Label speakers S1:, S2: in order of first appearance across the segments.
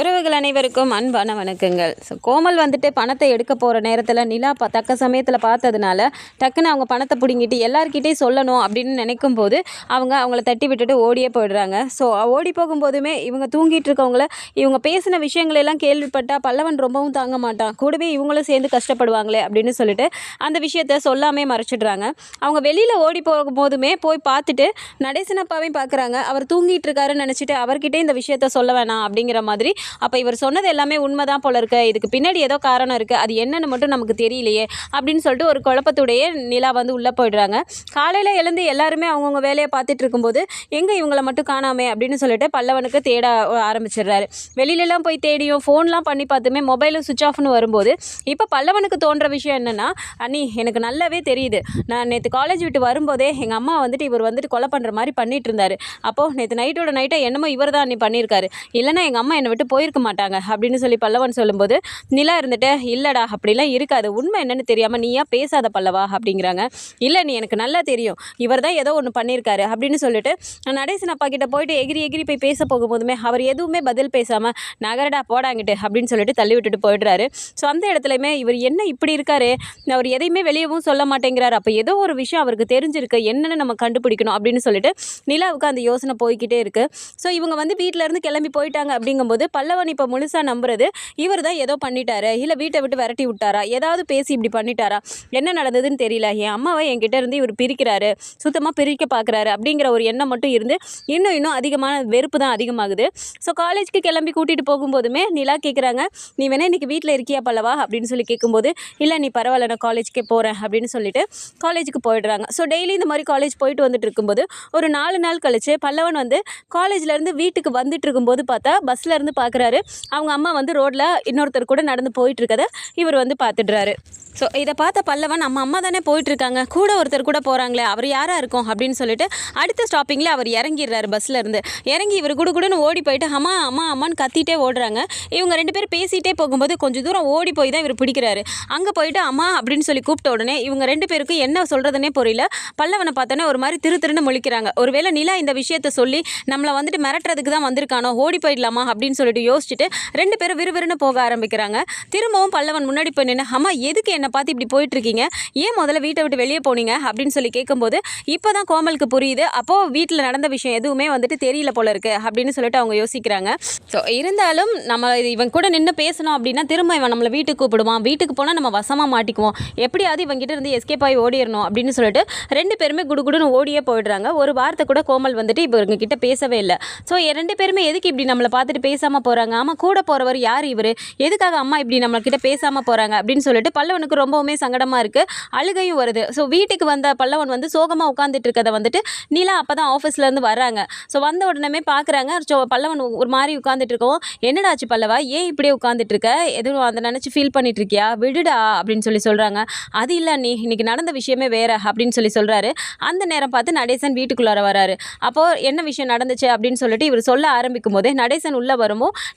S1: உறவுகள் அனைவருக்கும் அன்பான வணக்கங்கள். ஸோ கோமல் வந்துட்டு பணத்தை எடுக்க போகிற நேரத்தில் நிலா ப தக்க சமயத்தில் பார்த்ததுனால டக்குன்னு அவங்க பணத்தை பிடுங்கிட்டு எல்லாருக்கிட்டே சொல்லணும் அப்படின்னு நினைக்கும் போது அவங்க அவங்கள தட்டி விட்டுட்டு ஓடியே போயிடுறாங்க. ஸோ ஓடி போகும்போதுமே இவங்க தூங்கிட்டு இருக்கவங்கள இவங்க பேசின விஷயங்களெல்லாம் கேள்விப்பட்டால் பல்லவன் ரொம்பவும் தாங்க மாட்டான். கூடவே இவங்களும் சேர்ந்து கஷ்டப்படுவாங்களே அப்படின்னு சொல்லிட்டு அந்த விஷயத்த சொல்லாமே மறைச்சிடுறாங்க. அவங்க வெளியில் ஓடி போகும்போதுமே போய் பார்த்துட்டு நடேசனப்பாவையும் பார்க்குறாங்க. அவர் தூங்கிட்டு இருக்காருன்னு நினச்சிட்டு அவர்கிட்டே இந்த விஷயத்த சொல்ல வேணாம் அப்படிங்கிற மாதிரி அப்போ இவர் சொன்னது எல்லாமே உண்மைதான் போல இருக்கு. இதுக்கு பின்னாடி ஏதோ காரணம் இருக்குது அது என்னன்னு மட்டும் நமக்கு தெரியலையே அப்படின்னு சொல்லிட்டு ஒரு குழப்பத்தோடையே நிலா வந்து உள்ளே போயிடுறாங்க. காலையில் எழுந்து எல்லாருமே அவங்கவுங்க வேலையை பார்த்துட்டு இருக்கும்போது எங்கே இவங்களை மட்டும் காணாமே? அப்படின்னு சொல்லிட்டு பல்லவனுக்கு தேட ஆரம்பிச்சிடுறாரு. வெளியிலலாம் போய் தேடியும் ஃபோன்லாம் பண்ணி பார்த்துமே மொபைலும் சுவிச் ஆஃப்னு வரும்போது இப்போ பல்லவனுக்கு தோன்ற விஷயம் என்னென்னா அண்ணி எனக்கு நல்லாவே தெரியுது. நான் நேற்று காலேஜ் விட்டு வரும்போதே எங்கள் அம்மா வந்துட்டு இவர் வந்துட்டு கொலை பண்ணுற மாதிரி பண்ணிட்டு இருந்தார். அப்போது நேற்று நைட்டோட நைட்டை என்னமோ இவர் தான் அண்ணி பண்ணியிருக்காரு. இல்லைன்னா எங்கள் அம்மா என்னை விட்டு போயிருக்க மாட்டாங்க அப்படின்னு சொல்லி பல்லவன் சொல்லும்போது நிலா இருந்துட்டு இல்லைடா அப்படிலாம் இருக்காது. உண்மை என்னன்னு தெரியாமல் நீயா பேசாத பல்லவா? அப்படிங்கிறாங்க. இல்லை நீ எனக்கு நல்லா தெரியும். இவர் தான் ஏதோ ஒன்று பண்ணியிருக்காரு. அப்படின்னு சொல்லிட்டு நடேசன் அப்பா கிட்ட போயிட்டு எகிரி எகிரி போய் பேச போகும்போதுமே அவர் எதுவுமே பதில் பேசாமல் நகரடா போடாங்கிட்டு அப்படின்னு சொல்லிட்டு தள்ளி விட்டுட்டு போயிடுறாரு. ஸோ அந்த இடத்துலையுமே இவர் என்ன இப்படி இருக்காரு? அவர் எதையுமே வெளியவும் சொல்ல மாட்டேங்கிறாரு. அப்போ ஏதோ ஒரு விஷயம் அவருக்கு தெரிஞ்சிருக்கு. என்னென்னு நம்ம கண்டுபிடிக்கணும் அப்படின்னு சொல்லிட்டு நிலாவுக்கு அந்த யோசனை போய்க்கிட்டே இருக்குது ஸோ இவங்க வந்து வீட்டிலேருந்து இருந்து கிளம்பி போயிட்டாங்க அப்படிங்கும்போது பல்லவன் இப்போ முழுசாக நம்புறது இவர் தான் ஏதோ பண்ணிட்டாரு. இல்லை வீட்டை விட்டு விரட்டி விட்டாரா? ஏதாவது பேசி இப்படி பண்ணிட்டாரா? என்ன நடந்ததுன்னு தெரியல. என் அம்மாவை என்கிட்ட இருந்து இவர் பிரிக்கிறாரு. சுத்தமாக பிரிக்க பார்க்குறாரு அப்படிங்கிற ஒரு எண்ணம் மட்டும் இருந்து இன்னும் இன்னும் அதிகமான வெறுப்பு தான் அதிகமாகுது. ஸோ காலேஜ்க்கு கிளம்பி கூட்டிகிட்டு போகும்போதுமே நிலா கேட்குறாங்க நீ வேணா இன்னைக்கு வீட்டில் இருக்கியா பல்லவா? அப்படின்னு சொல்லி கேட்கும்போது இல்லை நீ பரவாயில்ல நான் காலேஜ்க்கே போகிறேன் அப்படின்னு சொல்லிட்டு காலேஜுக்கு போயிடுறாங்க. ஸோ டெய்லி இந்த மாதிரி காலேஜ் போயிட்டு வந்துட்டு இருக்கும்போது ஒரு நாலு நாள் கழிச்சு பல்லவன் வந்து காலேஜ்லேருந்து வீட்டுக்கு வந்துட்டு இருக்கும்போது பார்த்தா பஸ்ஸில் இருந்து பார்க்குறாரு அவங்க அம்மா வந்து ரோட்டில் இன்னொருத்தர் கூட நடந்து போயிட்டுருக்கதை இவர் வந்து பார்த்துடுறாரு ஸோ இதை பார்த்த பல்லவன் நம்ம அம்மா தானே போயிட்டுருக்காங்க. கூட ஒருத்தர் கூட போகிறாங்களே அவர் யாராக இருக்கும் அப்படின்னு சொல்லிட்டு அடுத்த ஸ்டாப்பிங்கில் அவர் இறங்கிடுறாரு பஸ்ஸில் இருந்து. இறங்கி இவர் குடுகுடுன்னு ஓடி போயிட்டு அம்மா அம்மா அம்மான்னு கத்திட்டே ஓடுறாங்க. இவங்க ரெண்டு பேரும் பேசிகிட்டே போகும்போது கொஞ்சம் தூரம் ஓடி போய் தான் இவர் பிடிக்கிறாரு. அங்கே போயிட்டு அம்மா அப்படின்னு சொல்லி கூப்பிட்ட உடனே இவங்க ரெண்டு பேருக்கும் என்ன சொல்கிறதுனே புரியல. பல்லவனை பார்த்தோன்னே ஒரு மாதிரி திரு திருன்னு முழிக்கிறாங்க. ஒருவேளை நிலா இந்த விஷயத்த சொல்லி நம்மளை வந்துட்டு மிரட்டுறதுக்கு தான் வந்திருக்கானோ ஓடி போயிடலாமா? அப்படின்னு சொல்லிட்டு யோசிச்சுட்டு ரெண்டு பேரும் விறுவிறுன்னு போக ஆரம்பிக்கிறாங்க. திரும்பவும் பல்லவன் முன்னாடி போய் நின்று அம்மா எதுக்கு என்னை பார்த்து இப்படி போயிட்டுருக்கீங்க? ஏன் முதல்ல வீட்டை விட்டு வெளியே போனீங்க? அப்படின்னு சொல்லி கேட்கும்போது இப்போ தான் கோமலுக்கு புரியுது. அப்போது வீட்டில் நடந்த விஷயம் எதுவுமே வந்துட்டு தெரியல போல இருக்குது அப்படின்னு சொல்லிட்டு அவங்க யோசிக்கிறாங்க. ஸோ இருந்தாலும் நம்ம இது இவன் கூட நின்று பேசணும் அப்படின்னா திரும்ப இவன் நம்மளை வீட்டுக்கு கூப்பிடுவான். வீட்டுக்கு போனால் நம்ம வசமாக மாட்டிக்குவோம். எப்படியாவது இவங்கிட்ட இருந்து எஸ்கேப் ஆகி ஓடிடணும் அப்படின்னு சொல்லிட்டு ரெண்டு பேருமே குடுகுடுன்னு ஓடியே போயிடுறாங்க. ஒரு வார்த்தை கூட கோமல் வந்துட்டு இப்போ இவங்க கிட்ட பேசவே இல்லை. ஸோ ரெண்டு பேருமே எதுக்கு இப்படி நம்மளை பார்த்துட்டு பேசாமல் போகிறாங்க ஆமாம் கூட போகிறவர் யார் இவர்? எதுக்காக அம்மா இப்படி நம்மக்கிட்ட பேசாமல் போகிறாங்க அப்படின்னு சொல்லிட்டு பல்லவனுக்கு ரொம்பவுமே சங்கடமாக இருக்குது அழுகையும் வருது. ஸோ வீட்டுக்கு வந்த பல்லவன் வந்து சோகமாக உட்காந்துட்டு இருக்கதை வந்துட்டு நீலா அப்போ தான் ஆஃபீஸ்லேருந்து வராங்க. ஸோ வந்த உடனே பார்க்குறாங்க ஸோ பல்லவன் ஒரு மாதிரி உட்காந்துட்டு இருக்கோம் என்னடாச்சு பல்லவா? ஏன் இப்படியே உட்காந்துட்டு இருக்க? எதுவும் அதை நினச்சி ஃபீல் பண்ணிட்டு இருக்கியா? விடுடா அப்படின்னு சொல்லி சொல்கிறாங்க அது இல்லை நீ இன்னைக்கு நடந்த விஷயமே வேற அப்படின்னு சொல்லி சொல்கிறாரு அந்த நேரம் பார்த்து நடேசன் வீட்டுக்குள்ளார வராரு. அப்போது என்ன விஷயம் நடந்துச்சு? அப்படின்னு சொல்லிட்டு இவர் சொல்ல ஆரம்பிக்கும் போதே நடேசன் உள்ளே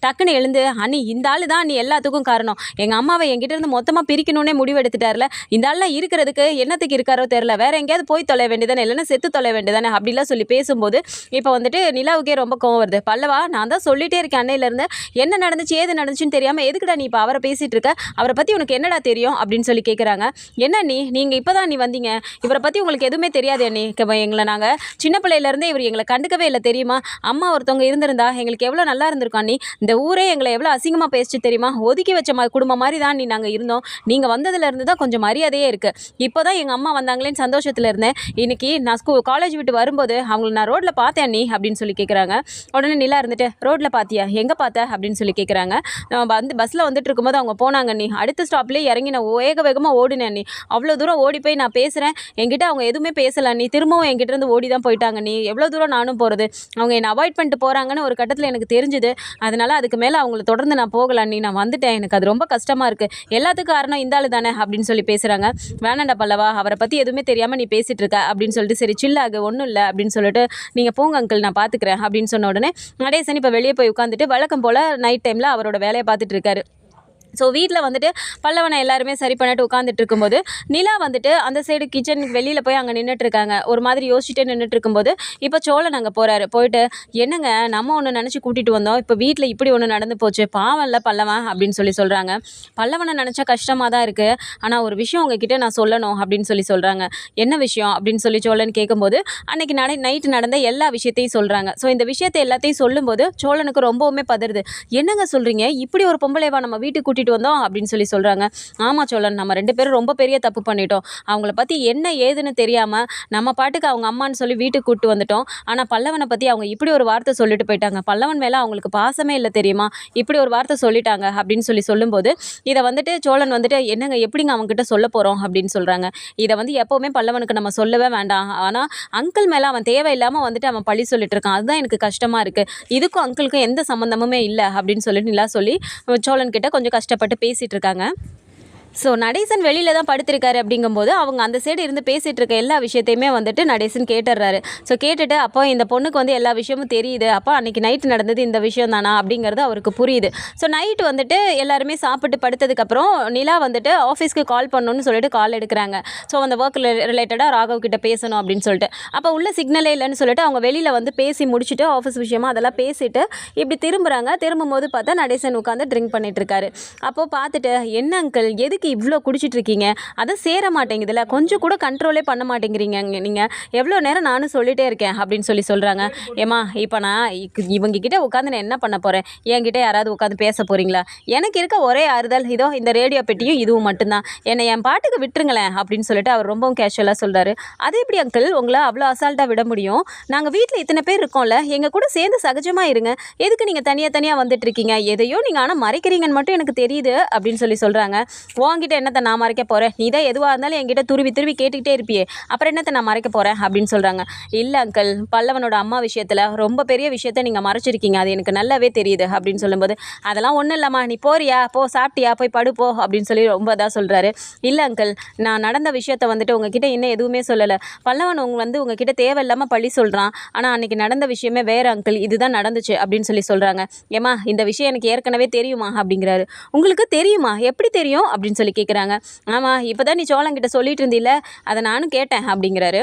S1: டக்குன்னு எழுந்து அண்ணி இந்த ஆள் தான் நீ எல்லாத்துக்கும் காரணம். எங்கள் அம்மாவை என்கிட்ட இருந்து மொத்தமாக பிரிக்கணும்னே முடிவெடுத்துட்டார்ல. இந்த ஆள்லாம் இருக்கிறதுக்கு என்னத்துக்கு இருக்காரோ தெரில வேற எங்கேயாவது போய் தொலை வேண்டியதானே? இல்லைன்னா செத்து தொலை வேண்டியதானே? அப்படிலாம் சொல்லி பேசும்போது இப்போ வந்துட்டு நிலாவுக்கே ரொம்ப கோவம் வருது. பல்லவா நான் தான் சொல்லிட்டே இருக்கேன் அன்னையிலேருந்து என்ன நடந்துச்சு ஏது நடந்துச்சுன்னு தெரியாமல் எதுக்குடா நீ இப்போ அவரை பேசிகிட்டு இருக்க? அவரை பற்றி உனக்கு என்னடா தெரியும்? அப்படின்னு சொல்லி கேட்குறாங்க என்ன நீ நீங்கள் இப்போ தான் நீ வந்தீங்க. இவரை பற்றி உங்களுக்கு எதுவுமே தெரியாது அண்ணி. எங்களை நாங்கள் சின்ன பிள்ளையிலேருந்தே இவர் எங்களை கண்டுக்கவே இல்லை தெரியுமா? அம்மா ஒருத்தவங்க இருந்திருந்தா எங்களுக்கு எவ்வளோ நல்லா இருந்திருக்கும் நீ இந்த ஊரே எங்களை எவ்வளோ அசிங்கமாக பேசிச்சு தெரியுமா? ஒதுக்கி வச்ச மா குடும்பம் மாதிரி தான் நீ நாங்கள் இருந்தோம். நீங்கள் வந்ததுலேருந்து தான் கொஞ்சம் மரியாதையே இருக்குது இப்போ தான் எங்கள் அம்மா வந்தாங்களேன்னு சந்தோஷத்தில் இருந்தேன். இன்றைக்கி நான் ஸ்கூல் காலேஜ் விட்டு வரும்போது அவங்கள நான் ரோட்டில் பார்த்தேன் நீ அப்படின்னு சொல்லி கேட்குறாங்க உடனே நிலா இருந்துட்டு ரோட்டில் பார்த்தியா எங்கே பார்த்த? அப்படின்னு சொல்லி கேட்குறாங்க நான் வந்து பஸ்ஸில் வந்துட்டு இருக்கும்போது அவங்க போனாங்க நீ. அடுத்த ஸ்டாப்லேயே இறங்கி நான் வேக வேகமாக ஓடினேன் நீ. அவ்வளோ தூரம் ஓடி போய் நான் பேசுகிறேன் என்கிட்ட அவங்க எதுவுமே பேசலை நீ. திரும்பவும் என்கிட்ட இருந்து ஓடி தான் போயிட்டாங்க நீ. எவ்வளோ தூரம் நானும் போகிறது அவங்க என்னை அவாய்ட் பண்ணிட்டு போகிறாங்கன்னு ஒரு கட்டத்தில் எனக்கு தெரிஞ்சுது. அதனால அதுக்கு மேலே அவங்கள தொடர்ந்து நான் போகல நீ நான் வந்துட்டேன். எனக்கு அது ரொம்ப கஷ்டமாக இருக்குது எல்லாத்துக்கும் காரணம் இந்த ஆள் தானே அப்படின்னு சொல்லி பேசுகிறாங்க வேணாண்டா பல்லவா அவரை பற்றி எதுவுமே தெரியாமல் நீ பேசிகிட்டு இருக்க அப்படின்னு சொல்லிட்டு சரி சில்லாகு ஒன்றும் இல்லை அப்படின்னு சொல்லிட்டு நீங்கள் போங்க அங்கிள் நான் பார்த்துக்கிறேன் அப்படின்னு சொன்ன உடனே நடேசன் இப்போ வெளியே போய் உட்காந்துட்டு வழக்கம் போல் நைட் டைமில் அவரோட வேலையை பார்த்துட்டு இருக்காரு. ஸோ வீட்டில் வந்துட்டு பல்லவனை எல்லாருமே சரி பண்ணிட்டு உட்காந்துட்டு இருக்கும்போது நிலா வந்துட்டு அந்த சைடு கிச்சனுக்கு வெளியில் போய் அங்கே நின்றுட்டு இருக்காங்க ஒரு மாதிரி யோசிச்சுட்டே நின்றுட்டு இருக்கும்போது இப்போ சோழன் அங்கே போகிறாரு போயிட்டு என்னங்க நம்ம ஒன்று நினச்சி கூட்டிகிட்டு வந்தோம். இப்போ வீட்டில் இப்படி ஒன்று நடந்து போச்சு. பாவம்ல பல்லவன் அப்படின்னு சொல்லி சொல்கிறாங்க பல்லவனை நினச்சா கஷ்டமாக தான் இருக்குது ஆனால் ஒரு விஷயம் உங்ககிட்ட நான் சொல்லணும் அப்படின்னு சொல்லி சொல்கிறாங்க என்ன விஷயம்? அப்படின்னு சொல்லி சோழன் கேட்கும்போது அன்னைக்கு நட நைட்டு நடந்த எல்லா விஷயத்தையும் சொல்கிறாங்க ஸோ இந்த விஷயத்தை எல்லாத்தையும் சொல்லும்போது சோழனுக்கு ரொம்பவுமே பதறுது. என்னங்க சொல்கிறீங்க இப்படி ஒரு பொம்பளைவா நம்ம வீட்டுக்கு கூட்டிகிட்டு வந்தோம் அப்படின்னு சொல்லி சொல்கிறாங்க ஆமாம் சோழன் நம்ம ரெண்டு பேரும் ரொம்ப பெரிய தப்பு பண்ணிட்டோம். அவங்கள பற்றி என்ன ஏதுன்னு தெரியாமல் நம்ம பாட்டுக்கு அவங்க அம்மான்னு சொல்லி வீட்டுக்கு கூப்பிட்டு வந்துட்டோம். ஆனால் பல்லவனை பற்றி அவங்க இப்படி ஒரு வார்த்தை சொல்லிட்டு போயிட்டாங்க. பல்லவன் மேலே அவங்களுக்கு பாசமே இல்லை தெரியுமா? இப்படி ஒரு வார்த்தை சொல்லிட்டாங்க அப்படின்னு சொல்லி சொல்லும்போது இதை வந்துட்டு சோழன் வந்துட்டு என்னங்க எப்படிங்க அவங்ககிட்ட சொல்ல போகிறோம் அப்படின்னு சொல்கிறாங்க இதை வந்து எப்போவுமே பல்லவனுக்கு நம்ம சொல்லவே வேண்டாம். ஆனால் அங்கிள் மேலே அவன் தேவையில்லாமல் வந்துட்டு அவன் பழி சொல்லிட்டு இருக்கான். அதுதான் எனக்கு கஷ்டமாக இருக்குது இதுக்கும் அங்கிளுக்கும் எந்த சம்மந்தமுமே இல்லை அப்படின்னு சொல்லிட்டு நிலா சொல்லி சோழன் கிட்ட கொஞ்சம் கஷ்டம் கஷ்டப்பட்டு பேசிகிட்டு இருக்காங்க. ஸோ நடேசன் வெளியில் தான் படுத்திருக்காரு அப்படிங்கும்போது அவங்க அந்த சைடு இருந்து பேசிகிட்டு இருக்க எல்லா விஷயத்தையுமே வந்துட்டு நடேசன் கேட்டுடுறாரு. ஸோ கேட்டுட்டு அப்போ இந்த பொண்ணுக்கு வந்து எல்லா விஷயமும் தெரியுது. அப்போ அன்றைக்கி நைட்டு நடந்தது இந்த விஷயம் தானா அப்படிங்கிறது அவருக்கு புரியுது. ஸோ நைட்டு வந்துட்டு எல்லாருமே சாப்பிட்டு படுத்ததுக்கப்புறம் நிலா வந்துட்டு ஆஃபீஸ்க்கு கால் பண்ணணும்னு சொல்லிட்டு கால் எடுக்கிறாங்க. ஸோ அந்த ஒர்க் ரிலேட்டடாக ராகவ் கிட்ட பேசணும் அப்படின்னு சொல்லிட்டு. அப்போ உள்ள சிக்னலே இல்லைன்னு சொல்லிட்டு அவங்க வெளியில் வந்து பேசி முடிச்சுட்டு ஆஃபீஸ் விஷயமா அதெல்லாம் பேசிட்டு இப்படி திரும்புகிறாங்க திரும்பும்போது பார்த்தா நடேசன் உட்காந்து ட்ரிங்க் பண்ணிட்டு இருக்காரு. அப்போது பார்த்துட்டு என்ன அங்கிள் எதுக்கு இவ்வளோ குடிச்சிட்டு இருக்கீங்க அதை சேர மாட்டேங்குதுல்ல கொஞ்சம் கூட கண்ட்ரோலே பண்ண மாட்டேங்கிறீங்க நீங்கள் எவ்வளோ நேரம் நானும் சொல்லிட்டே இருக்கேன் அப்படின்னு சொல்லி சொல்கிறாங்க ஏமா இப்போ நான் இவங்க கிட்டே உட்காந்து நான் என்ன பண்ண போகிறேன் என்கிட்ட யாராவது உட்காந்து பேச போகிறீங்களா எனக்கு இருக்க ஒரே ஆறுதல் இதோ இந்த ரேடியோ பெட்டியும் இதுவும் மட்டும்தான். என்னை என் பாட்டுக்கு விட்டுருங்களேன் அப்படின்னு சொல்லிட்டு அவர் ரொம்பவும் கேஷுவலாக சொல்கிறாரு அது எப்படி அங்கிள் உங்களை அவ்வளோ அசால்ட்டாக விட முடியும்? நாங்கள் வீட்டில் இத்தனை பேர் இருக்கோம்ல. எங்கள் கூட சேர்ந்து சகஜமாக இருங்க. எதுக்கு நீங்கள் தனியாக தனியாக வந்துட்டு இருக்கீங்க எதையோ நீங்கள் ஆனால் மறைக்கிறீங்கன்னு மட்டும் எனக்கு தெரியுது அப்படின்னு சொல்லி சொல்கிறாங்க உன்கிட்ட என்னத்தை நான் மறைக்க போகிறேன் நீ தான் எதுவாக இருந்தாலும் என்கிட்ட துருவி துருவி கேட்டுக்கிட்டே இருப்பியே. அப்புறம் என்னத்தை நான் மறைக்க போகிறேன் அப்படின்னு சொல்கிறாங்க இல்லை அங்கிள் பல்லவனோட அம்மா விஷயத்தில் ரொம்ப பெரிய விஷயத்த நீங்கள் மறைச்சிருக்கீங்க. அது எனக்கு நல்லாவே தெரியுது அப்படின்னு சொல்லும்போது அதெல்லாம் ஒன்றும் இல்லைம்மா. நீ போறியா? போ சாப்பிட்டியா? போய் படுப்போ அப்படின்னு சொல்லி ரொம்ப இதாக சொல்கிறாரு இல்லை அங்கிள் நான் நடந்த விஷயத்த வந்துட்டு உங்ககிட்ட இன்னும் எதுவுமே சொல்லலை. பல்லவன் உங்க வந்து உங்ககிட்ட தேவையில்லாமல் பழி சொல்கிறான் ஆனால் அன்றைக்கி நடந்த விஷயமே வேறு அங்கிள் இதுதான் நடந்துச்சு அப்படின்னு சொல்லி சொல்கிறாங்க ஏமா இந்த விஷயம் எனக்கு ஏற்கனவே தெரியுமா? அப்படிங்கிறாரு. உங்களுக்கு தெரியுமா? எப்படி தெரியும்? அப்படின்னு சொல்லி கேட்குறாங்க ஆமாம் இப்போ தான் நீ சோளங்கிட்ட சொல்லிட்டு இருந்தீல்ல அதை நானும் கேட்டேன் அப்படிங்கிறாரு.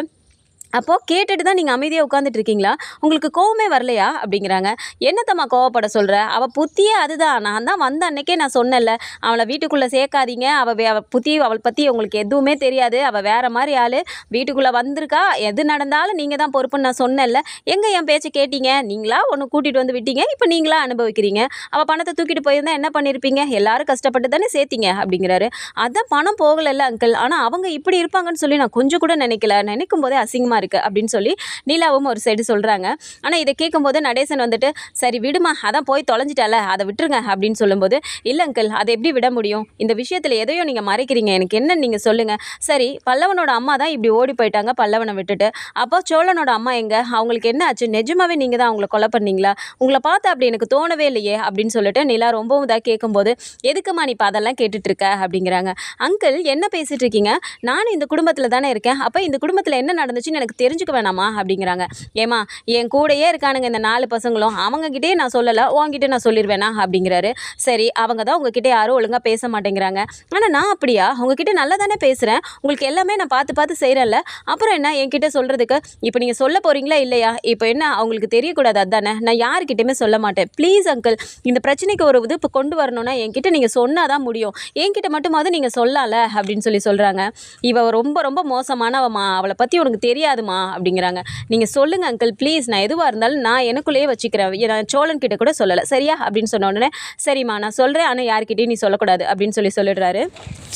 S1: அப்போது கேட்டுட்டு தான் நீங்கள் அமைதியாக உட்காந்துட்டு இருக்கீங்களா? உங்களுக்கு கோவமே வரலையா? அப்படிங்கிறாங்க. என்னத்தம்மா கோவப்பட சொல்கிற அவள் புத்தியே அதுதான். நான் தான் வந்த அன்னைக்கே நான் சொன்னேன்ல அவளை வீட்டுக்குள்ளே சேர்க்காதீங்க. அவள் அவள் புத்தி அவள் பற்றி உங்களுக்கு எதுவுமே தெரியாது. அவள் வேறு மாதிரி ஆள். வீட்டுக்குள்ளே வந்திருக்கா. எது நடந்தாலும் நீங்கள் தான் பொறுப்புன்னு நான் சொன்னேன்ல. எங்கே என் பேச்சை கேட்டீங்க? நீங்களா ஒன்று கூட்டிகிட்டு வந்து விட்டீங்க? இப்போ நீங்களா அனுபவிக்கிறீங்க? அவள் பணத்தை தூக்கிட்டு போயிருந்தா என்ன பண்ணியிருப்பீங்க எல்லாரும் கஷ்டப்பட்டு தானே சேர்த்தீங்க? அப்படிங்கிறாரு. அதான் பணம் போகலைல்ல அங்கிள். ஆனால் அவங்க இப்படி இருப்பாங்கன்னு சொல்லி நான் கொஞ்சம் கூட நினைக்கல. நினைக்கும் போதே அசிங்கமாக இருக்குது அப்படின்னு சொல்லி நீலாவும் ஒரு சைடு சொல்கிறாங்க ஆனால் இதை கேட்கும்போது நடேசன் வந்துட்டு சரி விடுமா அதான் போய் தொலைஞ்சிட்டால அதை விட்டுருங்க அப்படின்னு சொல்லும்போது இல்லை அங்கிள் அதை எப்படி விட முடியும்? இந்த விஷயத்தில் எதையோ நீங்கள் மறைக்கிறீங்க எனக்கு என்ன நீங்கள் சொல்லுங்கள் சரி பல்லவனோட அம்மா தான் இப்படி ஓடி போயிட்டாங்க பல்லவனை விட்டுட்டு. அப்போ சோழனோட அம்மா எங்க? அவங்களுக்கு என்ன ஆச்சு? நிஜமாவே நீங்கள் தான் அவங்கள கொலை பண்ணீங்களா? உங்களை பார்த்து அப்படி எனக்கு தோணவே இல்லையே அப்படின்னு சொல்லிட்டு நிலா ரொம்பவும் இதாக கேட்கும்போது எதுக்குமா நீ இப்போ அதெல்லாம் கேட்டுட்டு இருக்க? அப்படிங்கிறாங்க. அங்கிள் என்ன பேசிட்டு இருக்கீங்க? நானும் இந்த குடும்பத்தில் தானே இருக்கேன். அப்போ இந்த குடும்பத்தில் என்ன நடந்துச்சுன்னு எனக்கு தெரிஞ்சுக்க வேணாமா? அப்படிங்கிறாங்க. ஏமா என் கூடயே இருக்கானுங்க இந்த நாலு பசங்களும். அவங்கக்கிட்டே நான் சொல்லலை உங்ககிட்ட நான் சொல்லிடுவேனா அப்படிங்கிறாரு. சரி அவங்க தான் உங்ககிட்ட யாரும் ஒழுங்காக பேச மாட்டேங்கிறாங்க. ஆனால் நான் அப்படியா? உங்ககிட்ட நல்லா தானே பேசுகிறேன் உங்களுக்கு எல்லாமே நான் பார்த்து பார்த்து செய்கிறேன்ல அப்புறம் என்ன என்கிட்ட சொல்கிறதுக்கு இப்போ நீங்கள் சொல்ல போகிறீங்களா இல்லையா? இப்போ என்ன அவங்களுக்கு தெரியக்கூடாது அதானே? நான் யாருக்கிட்டையுமே சொல்ல மாட்டேன். ப்ளீஸ் அங்கிள் இந்த பிரச்சனைக்கு ஒரு இது இப்போ கொண்டு வரணும்னா என்கிட்ட நீங்கள் சொன்னால் தான் முடியும். என்கிட்ட மட்டுமாவது நீங்கள் சொல்லல? அப்படின்னு சொல்லி சொல்கிறாங்க இவ ரொம்ப ரொம்ப மோசமானவம்மா. அவளை பற்றி உனக்கு தெரியாது. முடியாதுமா அப்படிங்கிறாங்க. நீங்கள் சொல்லுங்கள் அங்கிள் ப்ளீஸ் நான் எதுவாக இருந்தாலும் நான் எனக்குள்ளேயே வச்சுக்கிறேன். நான் சோழன் கிட்ட கூட சொல்லலை. சரியா? அப்படின்னு சொன்ன உடனே சரிம்மா நான் சொல்கிறேன் ஆனால் யார்கிட்டையும் நீ சொல்லக்கூடாது. அப்படின்னு சொல்லி சொல்லிடுறாரு.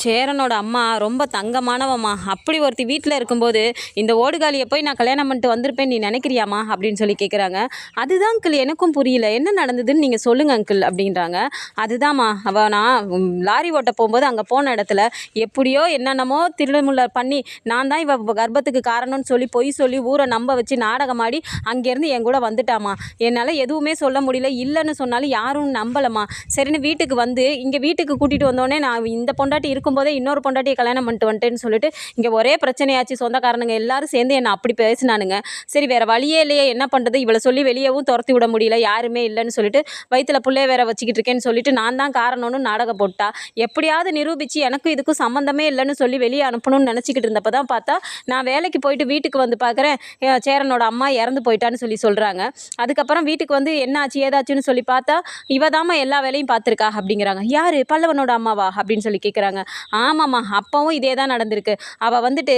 S1: சேரனோட அம்மா ரொம்ப தங்கமானவம்மா. அப்படி ஒருத்தி வீட்டில் இருக்கும்போது இந்த ஓடுகாலியை போய் நான் கல்யாணம் பண்ணிட்டு வந்திருப்பேன். நீ நினைக்கிறியாம்மா? அப்படின்னு சொல்லி கேட்குறாங்க அதுதான் அங்கிள் எனக்கும் புரியல. என்ன நடந்ததுன்னு நீங்கள் சொல்லுங்கள் அங்கிள் அப்படின்றாங்க. அதுதான்மா அவள் நான் லாரி ஓட்ட போகும்போது அங்கே போன இடத்துல எப்படியோ என்னென்னமோ திருமுள்ள பண்ணி நான் தான் இவ கர்ப்பத்துக்கு காரணம்னு சொல்லி சொல்லி பொய் சொல்லி ஊரை நம்ப வச்சு நாடகமாடி அங்கேருந்து என் கூட வந்துட்டாமா என்னால் எதுவுமே சொல்ல முடியல. இல்லைன்னு சொன்னாலும் யாரும் நம்பலம்மா. சரின்னு வீட்டுக்கு வந்து இங்கே வீட்டுக்கு கூட்டிகிட்டு வந்தோடனே நான் இந்த பொண்டாட்டி இருக்கும்போதே இன்னொரு பொண்டாட்டியை கல்யாணம் பண்ணிட்டு வந்துட்டேன்னு சொல்லிட்டு இங்கே ஒரே பிரச்சனையாச்சு. சொந்தக்காரனுங்க எல்லாரும் சேர்ந்து என்னை அப்படி பேசினானுங்க. சரி வேறு வழியே இல்லையே. என்ன பண்ணுறது இவளை சொல்லி வெளியவும் துரத்தி விட முடியல. யாருமே இல்லைன்னு சொல்லிட்டு வயிற்றில் பிள்ளைய வேற வச்சுக்கிட்டு இருக்கேன்னு சொல்லிட்டு நான் தான் காரணம்னு நாடகம் போட்டா. எப்படியாவது நிரூபித்து எனக்கும் இதுக்கும் சம்மந்தமே இல்லைன்னு சொல்லி வெளியே அனுப்பணும்னு நினச்சிக்கிட்டு இருந்தப்போ தான் பார்த்தா நான் வேலைக்கு போயிட்டு வீட்டுக்கு வந்து பார்க்குறேன் சேரனோட அம்மா இறந்து போயிட்டான்னு சொல்லி சொல்கிறாங்க அதுக்கப்புறம் வீட்டுக்கு வந்து என்ன ஆச்சு ஏதாச்சுன்னு சொல்லி பார்த்தா இவ தாம்மா எல்லா வேலையும் பார்த்துருக்கா அப்படிங்கிறாங்க. யார்? பல்லவனோட அம்மாவா? அப்படின்னு சொல்லி கேட்குறாங்க ஆமாம்மா அப்பவும் இதே தான் நடந்திருக்கு. அவள் வந்துட்டு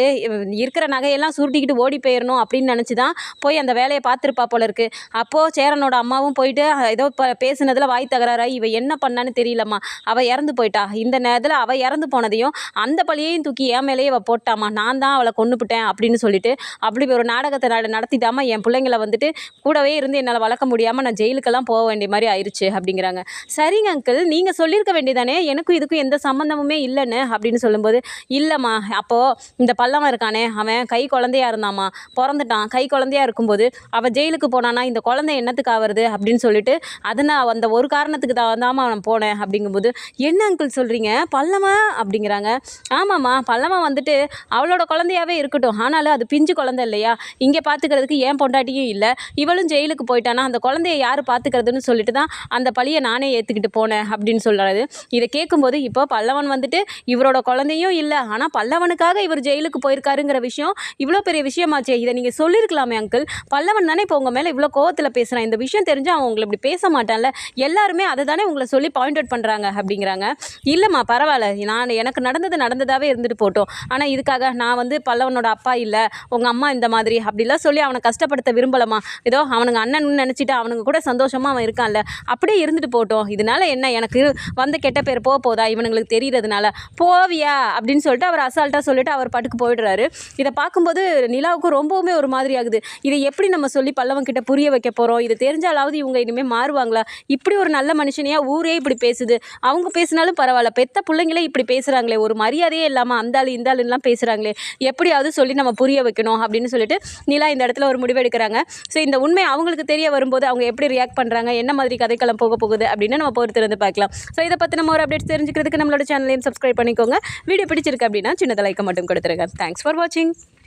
S1: இருக்கிற நகையெல்லாம் சுருட்டிக்கிட்டு ஓடி போயிடணும் அப்படின்னு நினச்சி தான் போய் அந்த வேலையை பார்த்துருப்பா போல இருக்கு. அப்போது சேரனோட அம்மாவும் போயிட்டு ஏதோ பேசுனதில் வாய் தகராறாகி இவ என்ன பண்ணான்னு தெரியலம்மா. அவள் இறந்து போயிட்டா. இந்த நேரத்தில் அவள் இறந்து போனதையும் அந்த பழியையும் தூக்கி என் மேலேயே அவள் போட்டாமா நான் தான் அவளை கொன்னுபிட்டேன் அப்படின்னு சொல்லிட்டு அப்படி ஒரு நாடகத்தை நட நடத்திட்டாமா என் பிள்ளைங்களை வந்துட்டு கூடவே இருந்து என்னால் வளர்க்க முடியாமல் நான் ஜெயிலுக்கெல்லாம் போக வேண்டிய மாதிரி ஆயிடுச்சு அப்படிங்கிறாங்க. சரிங்க அங்கிள் நீங்கள் சொல்லியிருக்க வேண்டியதானே? எனக்கும் இதுக்கும் எந்த சம்மந்தமுமே இல்லைன்னு அப்படின்னு சொல்லும்போது இல்லைம்மா அப்போது இந்த பல்லவன் இருக்கானே அவன் கை குழந்தையா இருந்தாம்மா பிறந்துட்டான் கை குழந்தையா இருக்கும்போது அவள் ஜெயிலுக்கு போனானா இந்த குழந்தை என்னத்துக்கு ஆவறது அப்படின்னு சொல்லிட்டு அதை நான் அந்த ஒரு காரணத்துக்கு தான் தாம்மா அவன் போனேன் அப்படிங்கும்போது என்ன அங்கிள் சொல்கிறீங்க பல்லமா அப்படிங்கிறாங்க. ஆமாம்மா பல்லமா வந்துட்டு அவளோட குழந்தையாவே இருக்கட்டும் ஆனாலும் அது பிஞ்சு குழந்தை இல்லையா? இங்கே பார்த்துக்கிறதுக்கு ஏன் பொண்டாட்டியும் இல்லை. இவளும் ஜெயிலுக்கு போயிட்டானா? அந்த குழந்தைய யார் பார்த்துக்கிறதுன்னு சொல்லிட்டு தான் அந்த பழியை நானே ஏற்றுக்கிட்டு போனேன் அப்படின்னு சொல்கிறாரு இதை கேட்கும்போது இப்போ பல்லவன் வந்துட்டு இவரோட குழந்தையும் இல்லை. ஆனால் பல்லவனுக்காக இவர் ஜெயிலுக்கு போயிருக்காருங்கிற விஷயம் இவ்வளோ பெரிய விஷயமாச்சே. இதை நீங்கள் சொல்லியிருக்கலாமே அங்கிள் பல்லவன் தானே இப்போ உங்கள் மேலே இவ்வளோ கோவத்தில் பேசுகிறான் இந்த விஷயம் தெரிஞ்சு அவன் உங்களை இப்படி பேச மாட்டான்ல. எல்லாருமே அதை தானே உங்களை சொல்லி பாயிண்ட் அவுட் பண்ணுறாங்க அப்படிங்கிறாங்க. இல்லைம்மா பரவாயில்ல. நான் எனக்கு நடந்தது நடந்ததாகவே இருந்துட்டு போட்டோம் ஆனால் இதுக்காக நான் வந்து பல்லவனோட அப்பா இல்லை. உங்கள் அம்மா இந்த மாதிரி அப்படிலாம் சொல்லி அவனை கஷ்டப்படுத்த விரும்பலம்மா. ஏதோ அவனுங்க அண்ணன் நினச்சிட்டு அவனுங்க கூட சந்தோஷமாக அவன் இருக்கான்ல. அப்படியே இருந்துட்டு போட்டோம். இதனால என்ன? எனக்கு வந்த கெட்ட பேர் போக போதா? இவனுங்களுக்கு தெரியறதுனால. போவியா? அப்படின்னு சொல்லிட்டு அவர் அசால்ட்டாக சொல்லிட்டு அவர் பாட்டுக்கு போயிடுறாரு. இதை பார்க்கும்போது நிலாவுக்கு ரொம்பவுமே ஒரு மாதிரி ஆகுது. இதை எப்படி நம்ம சொல்லி பல்லவன் கிட்ட புரிய வைக்க போகிறோம் இது தெரிஞ்சாலாவது இவங்க இனிமேல் மாறுவாங்களா? இப்படி ஒரு நல்ல மனுஷனையா ஊரே இப்படி பேசுது. அவங்க பேசினாலும் பரவாயில்ல. பெத்த பிள்ளைங்களே இப்படி பேசுகிறாங்களே ஒரு மரியாதையே இல்லாமல் அந்த ஆள் இந்த ஆளுலாம் பேசுகிறாங்களே எப்படியாவது சொல்லி நம்ம புரிய வைக்கணும். அப்படின்னு சொல்லிட்டு நிலா இந்த இடத்துல ஒரு முடிவு எடுக்கிறாங்க. ஸோ இந்த உண்மை அவங்களுக்கு தெரிய வரும்போது அவங்க எப்படி ரியாக்ட் பண்ணுறாங்க என்ன மாதிரி கதைக்களம் போக போகுது அப்படின்னு நம்ம பொறுத்திருந்து பார்க்கலாம். ஸோ இதை பற்றி நம்ம ஒரு அப்டேட்ஸ் தெரிஞ்சுக்கிறதுக்கு நம்மளோட சேனலையும் சப்ஸ்கிரைப் பண்ணிக்கோங்க. வீடியோ பிடிச்சிருக்கு அப்படின்னா சின்னதாக லைக்கை மட்டும் கொடுத்துருங்க. தேங்க்ஸ் ஃபார் வாட்சிங்